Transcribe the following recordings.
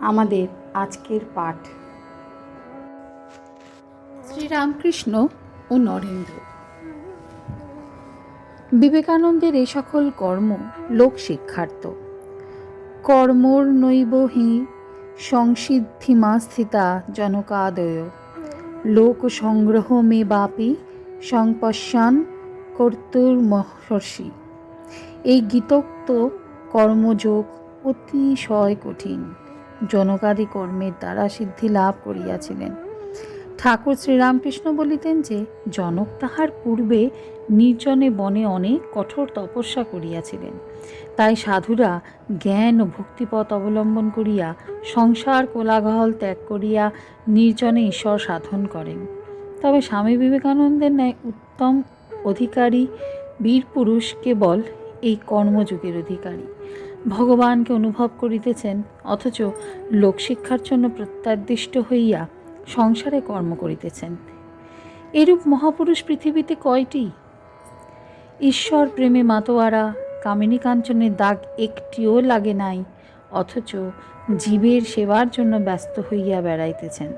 আমাদের আজকের পাঠ। শ্রীরামকৃষ্ণ ও নরেন্দ্র। বিবেকানন্দের এই সকল কর্ম লোক শিক্ষার্থ। কর্মর নৈব হি সংসিদ্ধিমা স্থিতা জনকাদয়। লোক সংগ্রহ মে বাপি সংপশ্যান কর্তুর্মহর্ষি। এই গীতোক্ত কর্মযোগ অতিশয় কঠিন। জনকাদি কর্মের দ্বারা সিদ্ধি লাভ করিয়াছিলেন। ঠাকুর শ্রীরামকৃষ্ণ বলিতেন যে, জনক তাহার পূর্বে নির্জনে বনে অনেক কঠোর তপস্যা করিয়াছিলেন। তাই সাধুরা জ্ঞান ও ভক্তিপথ অবলম্বন করিয়া সংসার কোলাহল ত্যাগ করিয়া নির্জনে ঈশ্বর সাধন করেন। তবে স্বামী বিবেকানন্দের ন্যায় উত্তম অধিকারী বীর পুরুষ কেবল এই কর্মযুগের অধিকারী। ভগবানকে অনুভব করিতেছেন, অথচ লোকশিক্ষার জন্য প্রত্যাদিষ্ট হইয়া সংসারে কর্ম করিতেছেন। এরূপ মহাপুরুষ পৃথিবীতে কয়টি? ঈশ্বর প্রেমে মাতোয়ারা কামিনী কাঞ্চনের দাগ একটিও লাগে নাই, অথচ জীবের সেবার জন্য ব্যস্ত হইয়া বেড়াইতেছেন।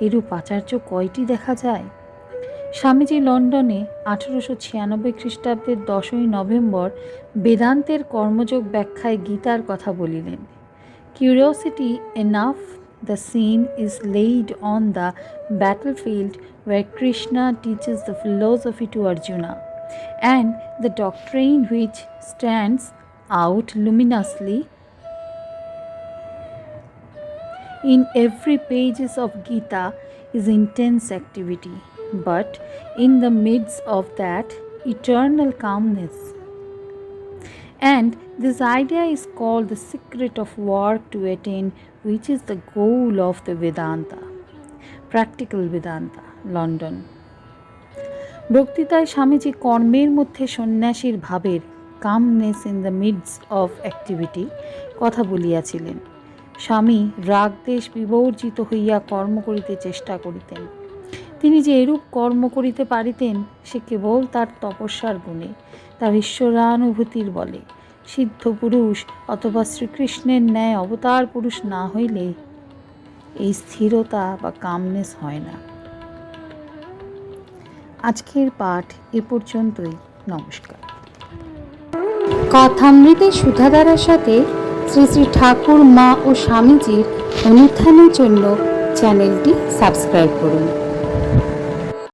এরূপ আচার্য কয়টি দেখা যায়? স্বামীজি লন্ডনে আঠেরোশো ছিয়ানব্বই খ্রিস্টাব্দের দশই নভেম্বর বেদান্তের কর্মযোগ ব্যাখ্যায় গীতার কথা বলিলেন। Curiosity enough the scene is laid on the battle field war Krishna teaches the philosophy to Arjuna and the doctrine which stands out luminously in every pages of Gita is intense activity but in the midst of that, eternal calmness. And this idea is called the secret of work to attain, which is the goal of the Vedanta. Practical Vedanta London বক্তৃতায় স্বামীজি কর্মের মধ্যে সন্ন্যাসীর ভাবের calmness in the midst of activity কথা বলিয়াছিলেন স্বামী রাগদেশ বিবর্জিত হইয়া কর্ম করিতে চেষ্টা করিতেন তিনি যে এরূপ কর্ম করিতে পারিতেন, সে কেবল তার তপস্যার গুণে। তার ঈশ্বরানুভূতির বলে, সিদ্ধ পুরুষ অথবা শ্রীকৃষ্ণের ন্যায় অবতার পুরুষ না হইলে এই স্থিরতা বা কামনেস হয় না। আজকের পাঠ এ পর্যন্তই। নমস্কার। কথামৃতের সুধাধারার সাথে শ্রী শ্রী ঠাকুর, মা ও স্বামীজির অনুত্থানের জন্য চ্যানেলটি সাবস্ক্রাইব করুন।